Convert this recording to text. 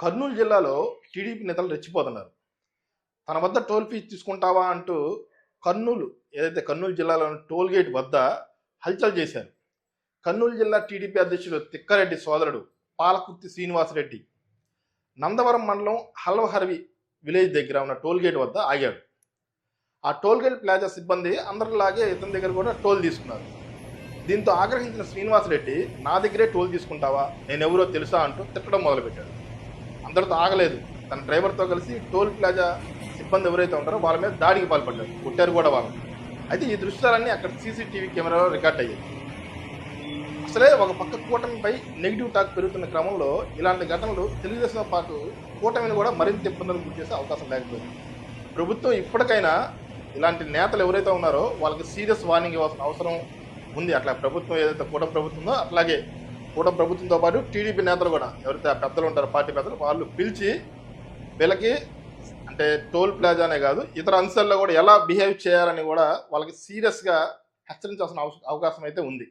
కర్నూలు జిల్లాలో టీడీపీ నేతలు రెచ్చిపోతున్నారు. తన వద్ద టోల్ ఫీజు తీసుకుంటావా అంటూ కర్నూలు ఏదైతే కర్నూలు జిల్లాలోని టోల్ గేట్ వద్ద హల్చల్ చేశారు. కర్నూలు జిల్లా టీడీపీ అధ్యక్షుడు తిక్కారెడ్డి సోదరుడు పాలకుర్తి శ్రీనివాసరెడ్డి నందవరం మండలం హల్వహర్వి విలేజ్ దగ్గర ఉన్న టోల్ గేట్ వద్ద ఆగాడు. ఆ టోల్ గేట్ ప్లాజా సిబ్బంది అందరిలాగే ఇతని దగ్గర కూడా టోల్ తీసుకున్నారు. దీంతో ఆగ్రహించిన శ్రీనివాసరెడ్డి నా దగ్గరే టోల్ తీసుకుంటావా? నేను ఎవరో తెలుసా? అంటూ తిట్టడం మొదలుపెట్టాడు. అందరితో ఆగలేదు. తన డ్రైవర్తో కలిసి టోల్ ప్లాజా సిబ్బంది ఎవరైతే ఉంటారో వాళ్ళ మీద దాడికి పాల్పడ్డారు. కొట్టారు కూడా వాళ్ళు. అయితే ఈ దృశ్యాలన్నీ అక్కడ సీసీటీవీ కెమెరాలో రికార్డ్ అయ్యాయి. అసలే ఒక పక్క కూటమిపై నెగిటివ్ టాక్ పెరుగుతున్న క్రమంలో ఇలాంటి ఘటనలు తెలుగుదేశం పాటు కూటమిని కూడా మరింత ఇబ్బందులకు గురి చేసే అవకాశం లేకపోయింది. ప్రభుత్వం ఇప్పటికైనా ఇలాంటి నేతలు ఎవరైతే ఉన్నారో వాళ్ళకి సీరియస్ వార్నింగ్ ఇవ్వాల్సిన అవసరం ఉంది. అట్లా ప్రభుత్వం ఏదైతే కూటమి ప్రభుత్వం ఉందో అట్లాగే కూటమి ప్రభుత్వంతో పాటు టీడీపీ నేతలు కూడా ఎవరైతే పెద్దలు ఉంటారో పార్టీ పెద్దలు వాళ్ళు పిలిచి వీళ్ళకి అంటే టోల్ ప్లాజానే కాదు ఇతర అంశాల్లో కూడా ఎలా బిహేవ్ చేయాలని కూడా వాళ్ళకి సీరియస్గా హెచ్చరించాల్సిన అవస- అవకాశం అయితే ఉంది.